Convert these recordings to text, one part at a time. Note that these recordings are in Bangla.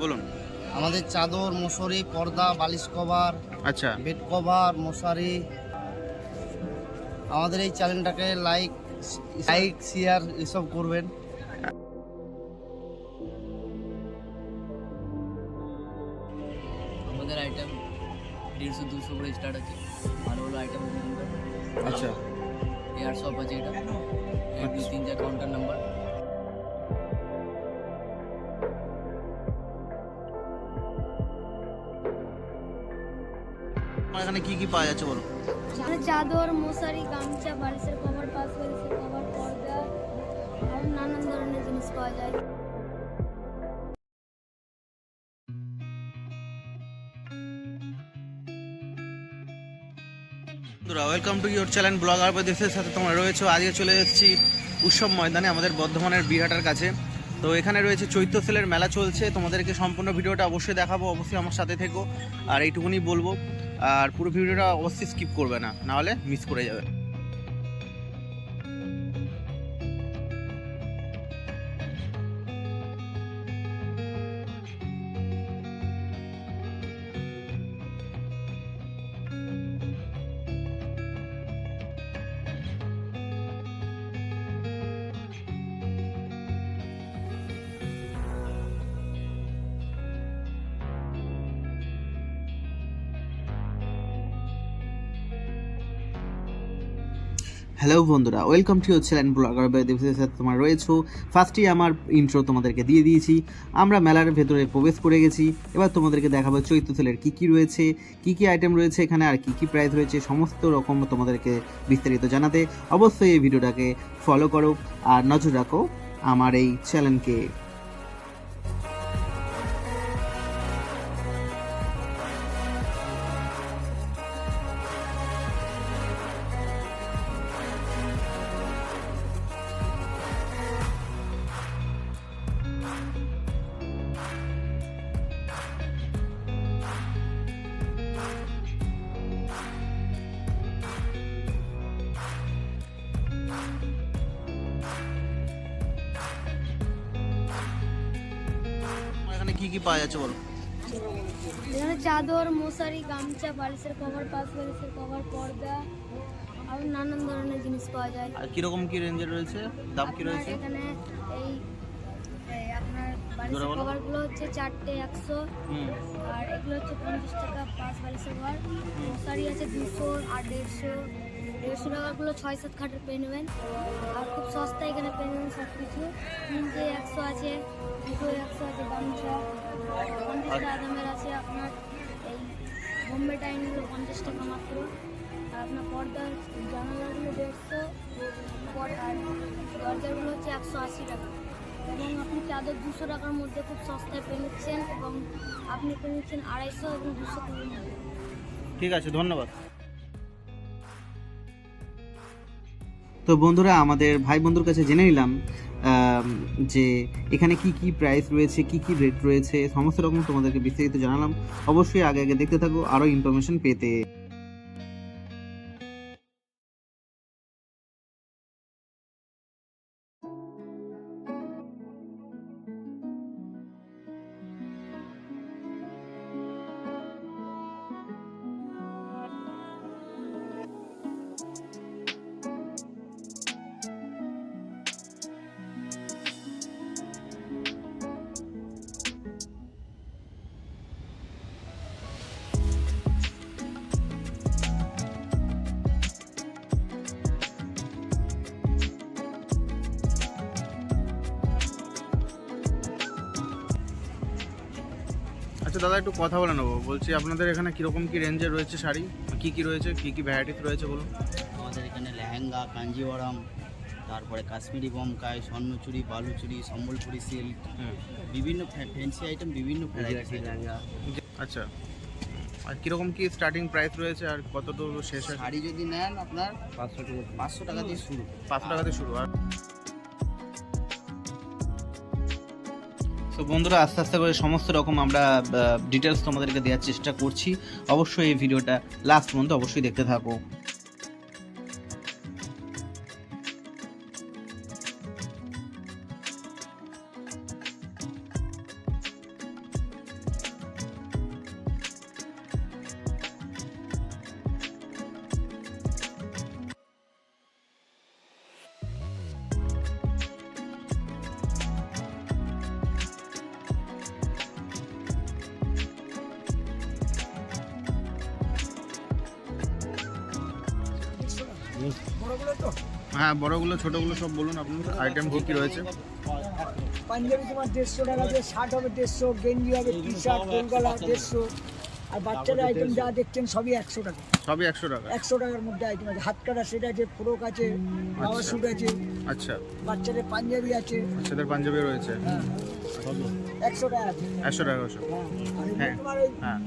বলুন। আমাদের চাদর মশারি পর্দা বালিশ কভার আচ্ছা। বেড কভার মশারি। আমাদের এই চ্যানেলটাকে লাইক লাইক শেয়ার এসব করবেন। আমাদের আইটেম দেড়শো দুশো করে স্টার্ট আছে। ভালো ভালো আইটেম আচ্ছা। এয়ার শপ আছে এটা। তিন চার কাউন্টার নাম্বার এখানে কি কি পাওয়া যাচ্ছে মানে চাদর মশারি গামছা বালিশের কভার পাশ বালিশের কভার পর্দা আর নানান ধরনের জিনিস পাওয়া যায়। বন্ধুরা welcome to your channel blogger দেশের সাথে তোমরা রয়েছে। আজকে চলে এসেছি উৎসব ময়দানে আমাদের বর্ধমানের বিহাটার কাছে। তো এখানে রয়েছে চৈত্র সেলের মেলা চলছে। তোমাদেরকে সম্পূর্ণ ভিডিওটা অবশ্যই দেখাবো অবশ্যই আমার সাথে থেকো। আর এইটুকুনি বলব আর পুরো ভিডিওটা অবশ্যই স্কিপ করবে না নাহলে মিস করে যাবে। হ্যালো বন্ধুরা welcome to channel blogger by দেবসের সাথে তোমার রয়েছো। ফার্স্টেই আমার ইন্ট্রো তোমাদেরকে দিয়ে দিয়েছি। আমরা মেলার ভেতরে প্রবেশ করে গেছি। এবার তোমাদেরকে দেখাবো চৈত্র সেলের কী কী রয়েছে, কী কী আইটেম রয়েছে এখানে, আর কী কী প্রাইস রয়েছে, সমস্ত রকম তোমাদেরকে বিস্তারিত জানাতে অবশ্যই এই ভিডিওটাকে ফলো করো। আর নজর রাখো আমার এই চ্যানেলকে এখানে কী কী পাওয়া যাচ্ছে বলো? এখানে চাদর মশারি গামছা বালিশের কভার পাশ বালিশের কভার পর্দা আর নানান ধরনের জিনিস পাওয়া যায়। আর কীরকম কী রেঞ্জের রয়েছে? দাম কী রয়েছে? এখানে এই এই আপনার বালিশের কভারগুলো হচ্ছে চারটে একশো। আর এগুলো হচ্ছে পঞ্চাশ টাকা পাঁচ বালিশের কভার মশারি আছে দুশো আর দেড়শো। দেড়শো টাকাগুলো ছয় সাত খাটের পেয়ে নেবেন। আর খুব সস্তা এখানে পেয়ে নেবেন সব কিছু তিনটে একশো আছে দুটো একশো আছে গামছা। পঞ্চাশ টাকা দামের আছে আপনার এই বোম্বে টাইমগুলো পঞ্চাশ টাকা মাত্র। আর আপনার পর্দার জানালাগুলো দেড়শো আর দরজাগুলো হচ্ছে একশো আশি টাকা। এবং আপনি চাদর দুশো টাকার মধ্যে খুব সস্তায় পেয়ে নিচ্ছেন এবং আপনি পেয়ে নিচ্ছেন আড়াইশো এবং দুশো মধ্যে। ঠিক আছে ধন্যবাদ। তো বন্ধুরা, আমাদের ভাই বন্ধুর কাছে জেনে নিলাম যে এখানে কি কি প্রাইস রয়েছে, কি কি রেট রয়েছে, সমস্ত রকম তোমাদেরকে বিস্তারিত জানালাম। অবশ্যই আগে আগে দেখতে থাকো আরও ইনফরমেশন পেতে। আচ্ছা দাদা একটু কথা বলে নেব। বলছি আপনাদের এখানে কীরকম কী রেঞ্জে রয়েছে শাড়ি? কী কী রয়েছে? কী কী ভ্যারাইটিস রয়েছে বলুন? আমাদের এখানে লেহেঙ্গা কাঞ্জিওয়ারাম তারপরে কাশ্মীরি বমকাই স্বর্ণচুরি বালুচুরি সম্বলপুরি সিল্ক বিভিন্ন ফ্যান্সি আইটেম বিভিন্ন ভ্যারাইটি আচ্ছা। আর কীরকম কি স্টার্টিং প্রাইস রয়েছে আর কত দূর শেষ শাড়ি যদি নেন আপনার পাঁচশো টাকা। পাঁচশো টাকা দিয়ে শুরু। পাঁচশো টাকাতে শুরু। আর তো বন্ধুরা, আস্তে আস্তে করে সমস্ত রকম আমরা ডিটেলস তোমাদেরকে দেওয়ার চেষ্টা করছি। অবশ্যই এই ভিডিওটা লাস্ট পর্যন্ত অবশ্যই দেখতে থাকো। হ্যাঁ বড়গুলো ছোটগুলো সব বলুন আপনার। আইটেম কি কি রয়েছে? পাঞ্জাবি তোমার দেড়শো টাকা দিয়ে শার্ট হবে দেড়শো গেঞ্জি হবে টি শার্ট কলকাতা দেড়শো। আর বাচ্চাদের আইটেম যা দেখছেন সবই একশো টাকা। সবই একশো টাকা? একশো টাকার মধ্যে আইটেম আছে। হাত কাটা সেট আছে ফ্রক আছে পাওয়ার স্যুট আছে। আচ্ছা। বাচ্চাদের পাঞ্জাবি আছে। বাচ্চাদের পাঞ্জাবি রয়েছে। হ্যাঁ। একশো টাকা একশো টাকা ওসব হ্যাঁ। হ্যাঁ, হ্যাঁ।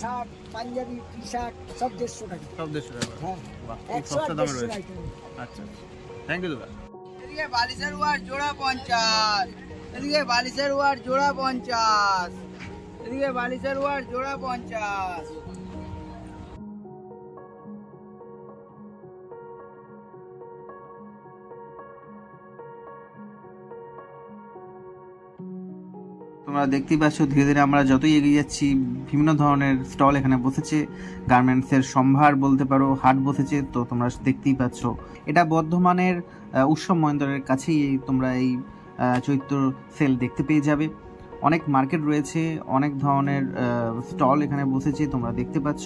শার্ট পাঞ্জাবি টি শার্ট সব দেড়শো টাকা। সব দেড়শো টাকা হ্যাঁ। একশো সস্তা দামে রয়েছে। আচ্ছা থ্যাংক ইউ দাদা। এদিকে বালিশের ওয়ার জোড়া পঞ্চাশ। এদিকে বালিশের ওয়ার জোড়া পঞ্চাশ। এদিকে বালিশের ওয়ার জোড়া পঞ্চাশ। তোমরা দেখতেই পাচ্ছ, ধীরে ধীরে আমরা যতই এগিয়ে যাচ্ছি, বিভিন্ন ধরনের স্টল এখানে বসেছে। গার্মেন্টসের সম্ভার বলতে পারো, হাট বসেছে, তো তোমরা দেখতেই পাচ্ছ। এটা বর্ধমানের উৎসব মহেন্দ্রের কাছেই তোমরা এই চৈত্র সেল দেখতে পেয়ে যাবে। অনেক মার্কেট রয়েছে, অনেক ধরনের স্টল এখানে বসেছে, তোমরা দেখতে পাচ্ছ।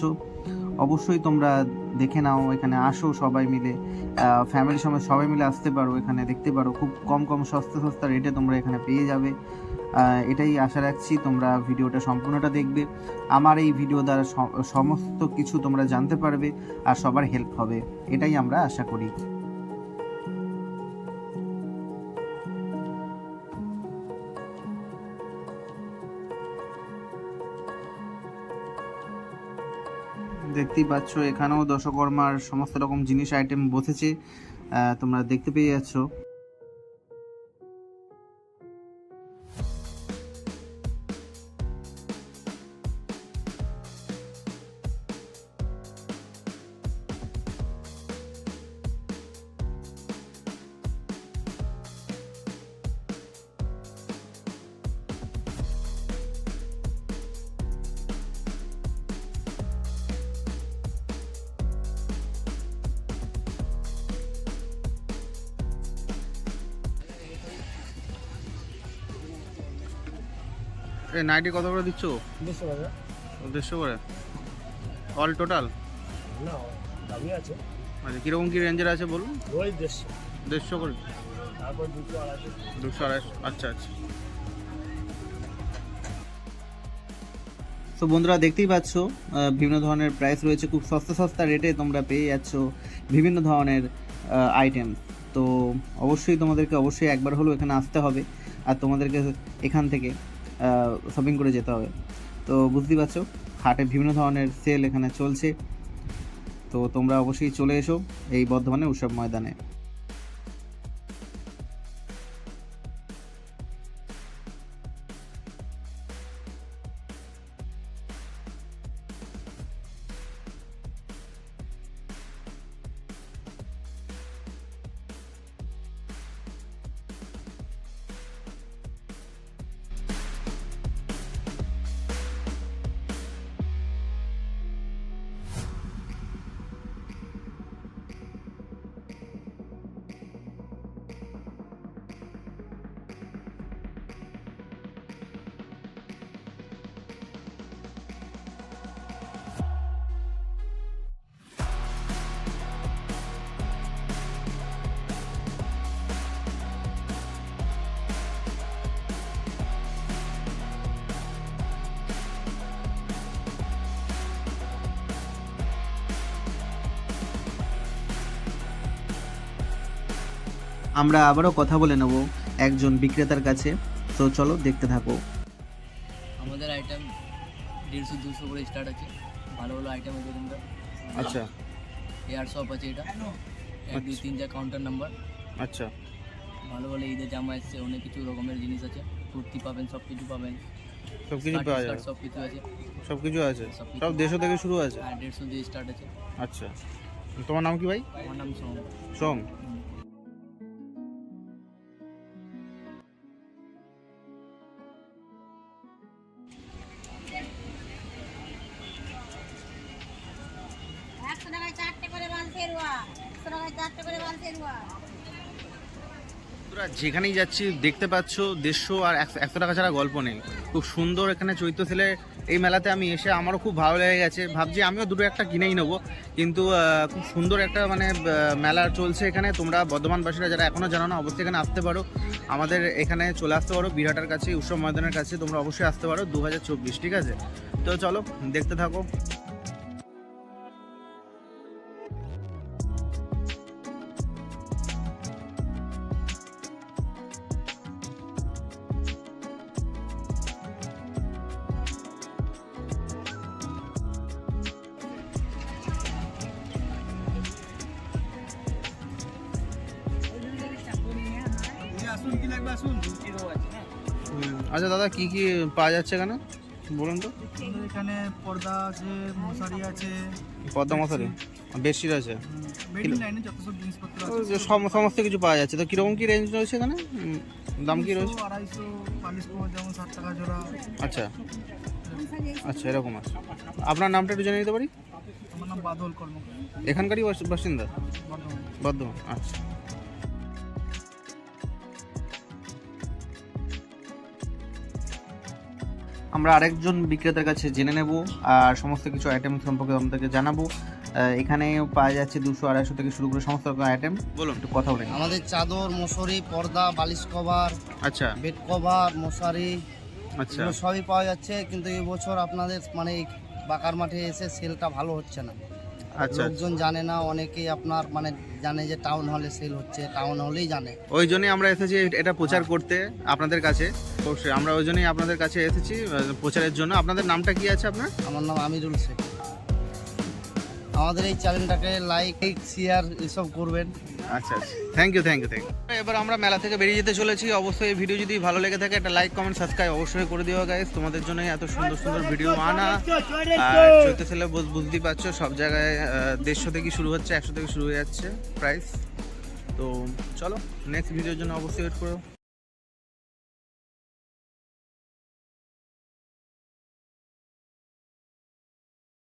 অবশ্যই তোমরা দেখে নাও, এখানে আসো সবাই মিলে। ফ্যামিলির সময় সবাই মিলে আসতে পারো, এখানে দেখতে পারো। খুব কম কম সস্তা সস্তা রেটে তোমরা এখানে পেয়ে যাবে। এটাই আশা রাখছি তোমরা ভিডিওটা সম্পূর্ণটা দেখবে। আমার এই ভিডিও দ্বারা সমস্ত কিছু তোমরা জানতে পারবে আর সবার হেল্প হবে। এটাই আমরা আশা করি। দেখতেই পাচ্ছ, এখানেও দশকর্মার সমস্ত রকম জিনিস আইটেম বসেছে। তোমরা দেখতে পেয়ে যাচ্ছ। এই নাইটি কত করে দিচ্ছ? দেড়শো করে। অল টোটাল না দামি আছে। আচ্ছা কীরকম কী রেঞ্জের আছে বলুন? ওই দেড়শো। দেড়শো করে? তারপর দুশো আড়াইশো। দুশো আড়াইশো আচ্ছা আচ্ছা। তো বন্ধুরা দেখতেই পাচ্ছ বিভিন্ন ধরনের প্রাইস রয়েছে। খুব সস্তা সস্তা রেটে তোমরা পেয়ে যাচ্ছ বিভিন্ন ধরনের আইটেম তো অবশ্যই তোমাদেরকে অবশ্যই একবার হলেও এখানে আসতে হবে। আর তোমাদেরকে এখান থেকে শপিং করে যেতে হবে। তো বুঝতেই পারছ, হাটে বিভিন্ন ধরনের সেল এখানে চলছে। তো তোমরা অবশ্যই চলে এসো এই বর্ধমানে উৎসব ময়দানে। আমরা আবারও কথা বলে নেব একজন বিক্রেতার কাছে। তো চলো দেখতে থাকো। আমাদের আইটেম দেড়শো দুশো করে স্টার্ট আছে। ভালো ভালো আইটেম আছে তোমরা আচ্ছা। এয়ার শপ আছে এটা। এক দুই তিন চার কাউন্টার নাম্বার আচ্ছা। ভালো ভালো ঈদের জামা এসছে অনেক কিছু রকমের জিনিস আছে। কুর্তি পাবেন সব কিছু পাবেন। সব কিছু পাওয়া যাবে। সব কিছু আছে। সব কিছু আছে সব দেড়শো থেকে শুরু আছে? আর দেড়শো দিয়ে স্টার্ট আছে। আচ্ছা। তোমার নাম কি ভাই? আমার নাম সোম। সোম। যেখানেই যাচ্ছি, দেখতে পাচ্ছ দেড়শো আর একশো টাকা ছাড়া গল্প নেই। খুব সুন্দর এখানে চৈত্র সেলে এই মেলাতে আমি এসে আমারও খুব ভালো লেগে গেছে। ভাবছি আমিও দুটো একটা কিনেই নেব। কিন্তু খুব সুন্দর একটা মানে মেলা চলছে এখানে। তোমরা বর্ধমানবাসীরা যারা এখনও জানো না, অবশ্যই এখানে আসতে পারো। আমাদের এখানে চলে আসতে পারো, বিরাটার কাছে উৎসব ময়দানের কাছে। তোমরা অবশ্যই আসতে পারো, দু হাজার চব্বিশ, ঠিক আছে? তো চলো, দেখতে থাকো। আচ্ছা দাদা কি কি পাওয়া যাচ্ছে এখানে? বলুন তো। এখানে পর্দা আছে মশারি আছে। পদ্মা মশারি? বেডশিট। আছে? সমস্ত কিছু পাওয়া যাচ্ছে। তো কীরকম কি রেঞ্জ রয়েছে এখানে? দাম কি রয়েছে? আচ্ছা। আচ্ছা এরকম আছে। আপনার নামটা একটু জেনে নিতে পারি? এখানকারই বাসিন্দা? বর্ধমান। বর্ধমান আচ্ছা। আমরা আরেকজন বিক্রেতার কাছে জেনে নেব আর সমস্ত কিছু আইটেম সম্পর্কে আমাদেরকে জানাব। এখানে পাওয়া যাচ্ছে দুশো আড়াইশো থেকে শুরু করে সমস্ত রকম আইটেম বলুন। একটু কথা বলি আমাদের চাদর মশারি পর্দা বালিশ কভার আচ্ছা। বেড কভার মশারি আচ্ছা। সবই পাওয়া যাচ্ছে। কিন্তু এই বছর আপনাদের মানে বাকার মাঠে এসে সেলটা ভালো হচ্ছে না। আচ্ছা। লোকজন জানে না অনেকেই আপনার মানে জানে যে টাউন হলে সেল হচ্ছে টাউন হলেই জানে। ওই জন্যই আমরা এসেছি এটা প্রচার করতে আপনাদের কাছে। অবশ্যই আমরা ওই জন্যই আপনাদের কাছে এসেছি প্রচারের জন্য। আপনাদের নামটা কি আছে আপনার? আমার নাম আমিরুল শেখ। আমাদের এই চ্যানেলটাকে লাইক শেয়ার এসব করবেন। আচ্ছা আচ্ছা। Thank you thank you thank you এবার আমরা মেলা থেকে বেরিয়ে যেতে চলেছি। অবশ্যই এই ভিডিও যদি ভালো লেগে থাকে একটা লাইক কমেন্ট সাবস্ক্রাইব অবশ্যই করে দিও গাইস তোমাদের জন্য এত সুন্দর সুন্দর ভিডিও আনা। আর চৈত্র সেলে বুঝতেই পারছ সব জায়গায় দেড়শো থেকে শুরু হচ্ছে একশো থেকে শুরু হয়ে যাচ্ছে প্রাইস তো চলো নেক্সট ভিডিওর জন্য অবশ্যই ওয়েট করো।